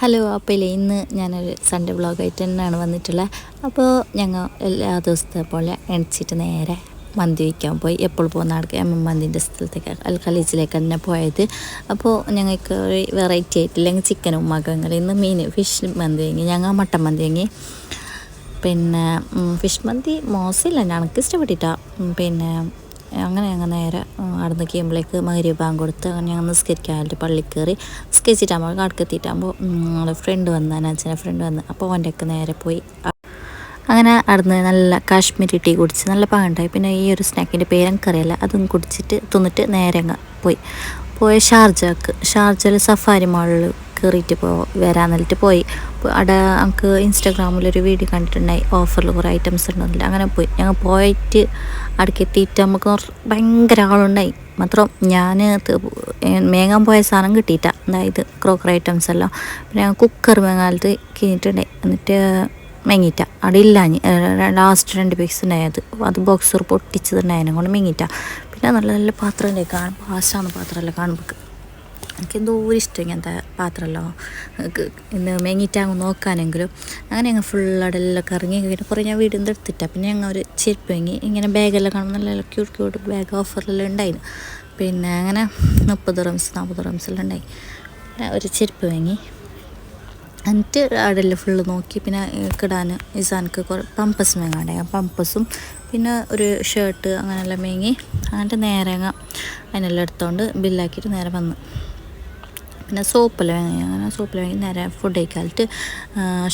Hello അപ്പോൾ ഇന്ന് ഞാനൊരു സൺഡേ വ്ളോഗായിട്ട് തന്നെയാണ് വന്നിട്ടുള്ളത് അപ്പോൾ ഞങ്ങൾ എല്ലാ ദിവസത്തെ പോലെ എണിച്ചിട്ട് നേരെ മന്തി വയ്ക്കാൻ പോയി. എപ്പോൾ പോകുന്ന ആൾക്ക് എം എം മന്തിന്റെ സ്ഥലത്തേക്ക് അൽ ഖലീജിലേക്ക് തന്നെ പോയത്. അപ്പോൾ ഞങ്ങൾക്ക് ഒരു വെറൈറ്റി ആയിട്ടില്ലെങ്കിൽ ചിക്കനും ഉമ്മാക്കങ്ങൾ ഇന്ന് മീൻ ഫിഷ് മന്തി വാങ്ങി. ഞങ്ങൾ മട്ടൻ മന്തി വാങ്ങി. പിന്നെ ഫിഷ് മന്തി മോശമില്ല ഞങ്ങൾക്ക് ഇഷ്ടപ്പെട്ടിട്ടാണ് പിന്നെ അങ്ങനെ ഞങ്ങൾ നേരെ അവിടെ നിന്ന് കഴിയുമ്പോഴേക്ക് മകരി ബാങ്ക് കൊടുത്ത് അങ്ങനെ ഞങ്ങൾ നിസ്കരിക്കാനായിട്ട് പള്ളി കയറി നിസ്കരിച്ചിട്ടാകുമ്പോൾ കടക്കെത്തിയിട്ടാകുമ്പോൾ ഞങ്ങളുടെ ഫ്രണ്ട് വന്ന് അച്ഛന്റെ ഫ്രണ്ട് വന്ന് അപ്പോൾ അവന്റെയൊക്കെ നേരെ പോയി. അങ്ങനെ അവിടുന്ന് നല്ല കാശ്മീരി ടീ കുടിച്ച് നല്ല പാണ്ടായി പിന്നെ ഈ ഒരു സ്നാക്കിന്റെ പേര് എനിക്കറിയില്ല. അതും കുടിച്ചിട്ട് തിന്നിട്ട് നേരെ പോയി. പോയ ഷാർജക്ക് ഷാർജയിൽ സഫാരി മാളിൽ കയറിയിട്ട് പോ വരാൻ എന്നിട്ട് പോയി. അവിടെ നമുക്ക് ഇൻസ്റ്റാഗ്രാമിലൊരു വീഡിയോ കണ്ടിട്ടുണ്ടായി. ഓഫറിൽ കുറേ ഐറ്റംസ് ഉണ്ടെന്നില്ല അങ്ങനെ പോയി. ഞങ്ങൾ പോയിട്ട് അവിടേക്ക് എത്തിയിട്ട് നമുക്ക് ഭയങ്കര ആളുണ്ടായി. മാത്രം ഞാൻ മേങ്ങാൻ പോയ സാധനം കിട്ടിയിട്ട. അതായത് ക്രോക്കറി ഐറ്റംസ് എല്ലാം. പിന്നെ ഞങ്ങൾ കുക്കർ മേങ്ങാലത്ത് കഴിഞ്ഞിട്ടുണ്ടായി എന്നിട്ട് മെങ്ങിറ്റ അവിടെ ഇല്ലാഞ്ഞ് ലാസ്റ്റ് രണ്ട് പീസ് ഉണ്ടായത് അത്. ബോക്സർ പൊട്ടിച്ചതുണ്ടായതിനെ കൊണ്ട് മെങ്ങിറ്റ പിന്നെ നല്ല നല്ല പാത്രം ഉണ്ടായി കാണുമ്പോൾ ആശാണ് പാത്രമല്ല കാണുമ്പോൾ എനിക്ക് എന്തോ ഒരു ഇഷ്ടം ഇങ്ങനത്തെ പാത്രമല്ലോ. ഇന്ന് മെങ്ങിറ്റാങ്ങ് നോക്കാനെങ്കിലും. അങ്ങനെ ഞങ്ങൾ ഫുൾ ഇറങ്ങി കറങ്ങി കഴിഞ്ഞിട്ട് കുറേ ഞാൻ വീടിൽ നിന്ന് എടുത്തിട്ടാണ് പിന്നെ ഞങ്ങൾ ഒരു ചെരുപ്പ് വാങ്ങി ഇങ്ങനെ ബാഗെല്ലാം കാണുമ്പോൾ നല്ല ക്യൂട്ട് ക്യൂട്ട് ബാഗ് ഓഫറിലെല്ലാം ഉണ്ടായിരുന്നു പിന്നെ അങ്ങനെ മുപ്പത് റംസ് നാൽപ്പത് റംസെല്ലാം ഉണ്ടായി. പിന്നെ ഒരു ചെരുപ്പ് വാങ്ങി. എന്നിട്ട് അവിടെല്ലാം ഫുള്ള് നോക്കി. പിന്നെ കിടാൻ ഇസാനക്ക് കുറേ പമ്പസ് മേങ്ങാണ്ടായി ആ പമ്പസും പിന്നെ ഒരു ഷർട്ട് അങ്ങനെയെല്ലാം മേങ്ങി. എന്നിട്ട് നേരെ അങ്ങ് അതിനെല്ലാം എടുത്തോണ്ട് ബില്ലാക്കിയിട്ട് നേരെ വന്നു. പിന്നെ സോപ്പെല്ലാം വാങ്ങി അങ്ങനെ സോപ്പെല്ലാം വാങ്ങി നേരെ ഫുഡ് കഴിക്കാലിട്ട്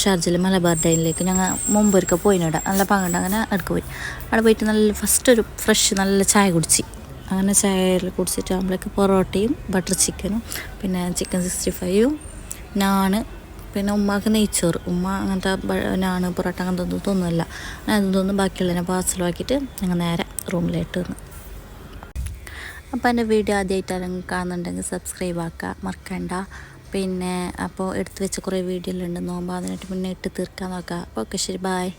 ഷാർജയിൽ മലബാർ ഡൈനിലേക്ക് ഞങ്ങൾ മുമ്പ് ഒരിക്കൽ പോയിട്ട് നല്ല പങ്കണ്ട് അങ്ങനെ അടുക്ക പോയി. അവിടെ പോയിട്ട് നല്ല ഫസ്റ്റ് ഒരു ഫ്രഷ് നല്ല ചായ കുടിച്ച്. അങ്ങനെ ചായ കുടിച്ചിട്ട് ആകുമ്പോഴേക്ക് പൊറോട്ടയും ബട്ടർ ചിക്കനും പിന്നെ ചിക്കൻ സിക്സ്റ്റി ഫൈവും നാണ് പിന്നെ ഉമ്മാക്ക് നെയ്ച്ചോറ്. ഉമ്മ അങ്ങനത്തെ നാണ് പൊറോട്ട അങ്ങനത്തെ ഒന്നും തോന്നുന്നില്ല അതൊന്നും ബാക്കിയുള്ളതിനെ പാർസലാക്കിയിട്ട് ഞങ്ങൾ നേരെ റൂമിലേക്ക് വന്നു. അപ്പോൾ എന്റെ വീഡിയോ ആദ്യമായിട്ടാണ് കാണുന്നുണ്ടെങ്കിൽ സബ്സ്ക്രൈബ് ആക്കുക മറക്കണ്ട. പിന്നെ അപ്പോൾ എടുത്തു വെച്ച കുറേ വീഡിയോയിലുണ്ട് നോമ്പ് അതിനായിട്ട് മുന്നേ ഇട്ട് തീർക്കാൻ നോക്കുക. ഓക്കെ ശരി ബായ്